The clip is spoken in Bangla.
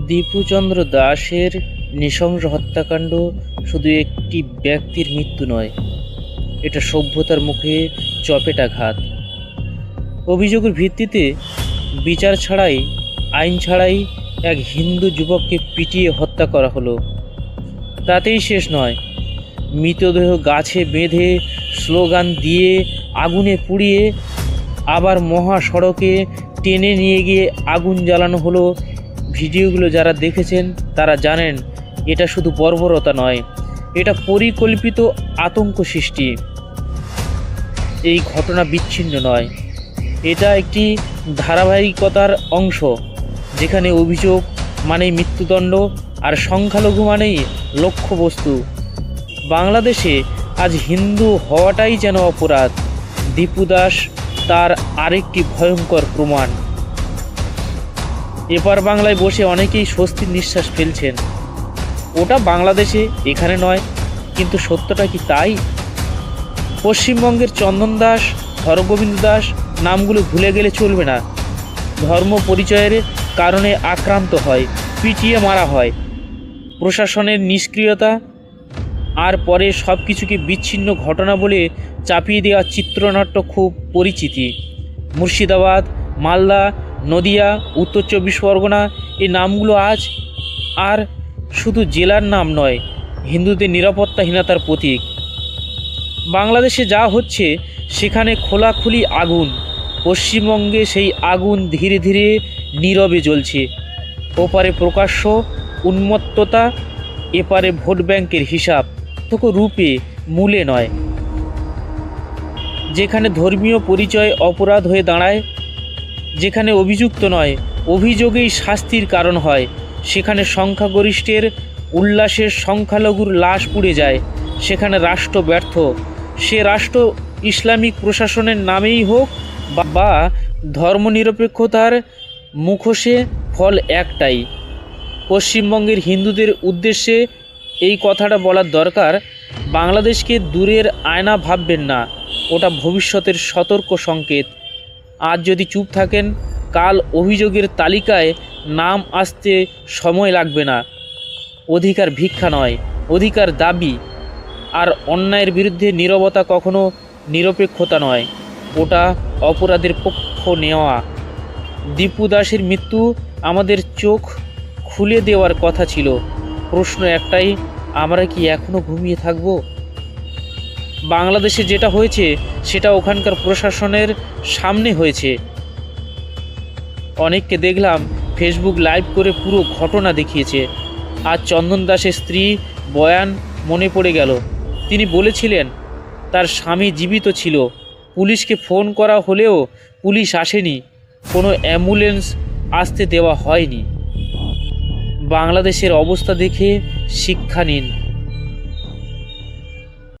দীপুচন্দ্র দাসের নৃশংস হত্যাকাণ্ড শুধু একটি ব্যক্তির মৃত্যু নয়, এটা সভ্যতার মুখে চপেটাঘাত। অভিযোগের ভিত্তিতে বিচার ছাড়াই, আইন ছাড়াই এক হিন্দু যুবককে পিটিয়ে হত্যা করা হলো। তাতেই শেষ নয়। মৃতদেহ গাছে বেঁধে স্লোগান দিয়ে আগুনে পুড়িয়ে আবার মহাসড়কে টেনে নিয়ে গিয়ে আগুন জ্বালানো হলো ভিডিওগুলো যারা দেখেছেন, তারা জানেন এটা শুধু বর্বরতা নয়, এটা পরিকল্পিত আতঙ্ক সৃষ্টি। এই ঘটনা বিচ্ছিন্ন নয়। এটা একটি ধারাবাহিকতার অংশ, যেখানে অভিযোগ মানেই মৃত্যুদণ্ড আর সংখ্যালঘু মানেই লক্ষ্যবস্তু। বাংলাদেশে আজ হিন্দু হওয়াটাই যেন অপরাধ। দীপু দাস তার আরেকটি ভয়ঙ্কর প্রমাণ। এপার বাংলায় বসে অনেকেই স্বস্তির নিঃশ্বাস ফেলছেন। ওটা বাংলাদেশে এখানে নয়, কিন্তু সত্যটা কি তাই? পশ্চিমবঙ্গের চন্দন দাস হরগোবিন্দ দাস নামগুলো ভুলে গেলে চলবে না। ধর্ম পরিচয়ের কারণে আক্রান্ত হয়, পিটিয়ে মারা হয়। প্রশাসনের নিষ্ক্রিয়তা আর পরে সব কিছুকে বিচ্ছিন্ন ঘটনা বলে চাপিয়ে দেওয়া চিত্রনাট্য খুব পরিচিতি। মুর্শিদাবাদ, মালদা নদিয়া, উত্তর চব্বিশ পরগনা, এই নামগুলো আজ আর শুধু জেলার নাম নয়, হিন্দুদের নিরাপত্তাহীনতার প্রতীক। বাংলাদেশে যা হচ্ছে, সেখানে খোলাখুলি আগুন। পশ্চিমবঙ্গে সেই আগুন ধীরে ধীরে নীরবে জ্বলছে। ওপারে প্রকাশ্য উন্মত্ততা, এপারে ভোট ব্যাংকের হিসাব। তবু রূপে মূলে নয়। যেখানে ধর্মীয় পরিচয় অপরাধ হয়ে দাঁড়ায় যেখানে অভিযুক্ত নয়, অভিযোগেই শাস্তির কারণ হয়। সেখানে সংখ্যাগরিষ্ঠের উল্লাসের সংখ্যালঘুর লাশ পুড়ে যায়। সেখানে রাষ্ট্র ব্যর্থ। সে রাষ্ট্র ইসলামিক প্রশাসনের নামেই হোক বা- ধর্মনিরপেক্ষতার মুখোশে ফল একটাই। পশ্চিমবঙ্গের হিন্দুদের উদ্দেশ্যে এই কথাটা বলার দরকার, বাংলাদেশকে দূরের আয়না ভাববেন না। ওটা ভবিষ্যতের সতর্ক সংকেত। আজ যদি চুপ থাকেন, কাল অভিযোগের তালিকায় নাম আসতে সময় লাগবে না। অধিকার ভিক্ষা নয়, অধিকার দাবি। আর অন্যায়ের বিরুদ্ধে নীরবতা কখনো নিরপেক্ষতা নয়, ওটা অপরাধের পক্ষ নেওয়া। দীপু দাসের মৃত্যু আমাদের চোখ খুলে দেওয়ার কথা ছিল। প্রশ্ন একটাই, আমরা কি এখনও ঘুমিয়ে থাকব? বাংলাদেশে যেটা হয়েছে, সেটা ওখানকার প্রশাসনের সামনে হয়েছে। অনেককে দেখলাম ফেসবুক লাইভ করে পুরো ঘটনা দেখিয়েছে। আর চন্দন দাসের স্ত্রী বয়ান মনে পড়ে গেল। তিনি বলেছিলেন, তার স্বামী জীবিত ছিল। পুলিশকে ফোন করা হলেও পুলিশ আসেনি। কোনো অ্যাম্বুলেন্স আসতে দেওয়া হয়নি। বাংলাদেশের অবস্থা দেখে শিক্ষা নিন।